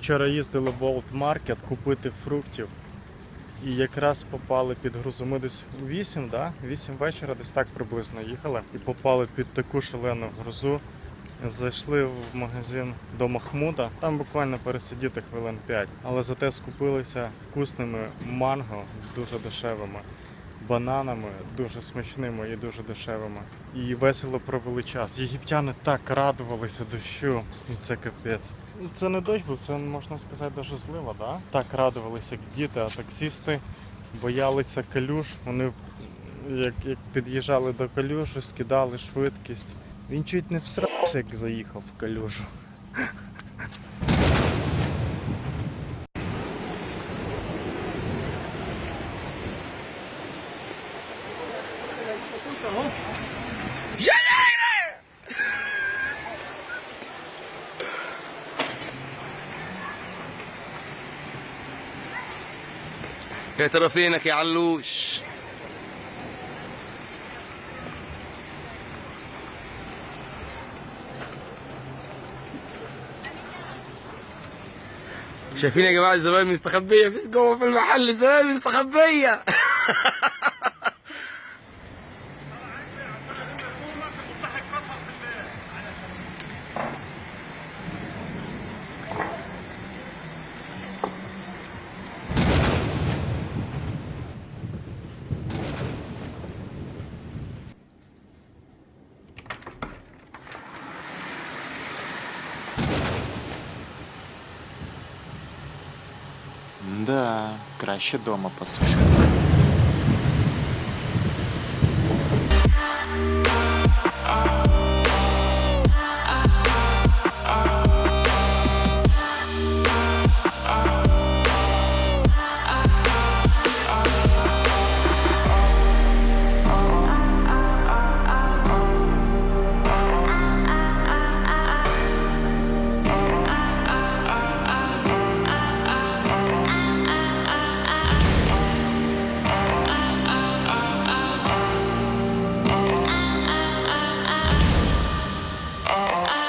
вчора їздили в World Market купити фруктів. І якраз попали під грузу. Ми десь у 8, да? 8 вечора, десь так приблизно їхали. І попали під таку шалену грузу. Зайшли в магазин до Махмуда. Там буквально пересидіти хвилин 5. Але зате скупилися вкусними манго, дуже дешевими, бананами, дуже смачними і дуже дешевими. І весело провели час. Єгиптяни так радувалися дощу, і це капець. Це не дощ був, це можна сказати навіть злива, да? Так радувалися як діти, а таксісти боялися калюш. Вони як, як під'їжджали до калюжі, скидали швидкість. Він чуть не всрався, як заїхав в калюжу. يا ترى فينك يا علوش؟ شايفين يا جماعة الزباين مستخبية مفيش جوه في المحل زباين مستخبية! Да, краще дома посижу.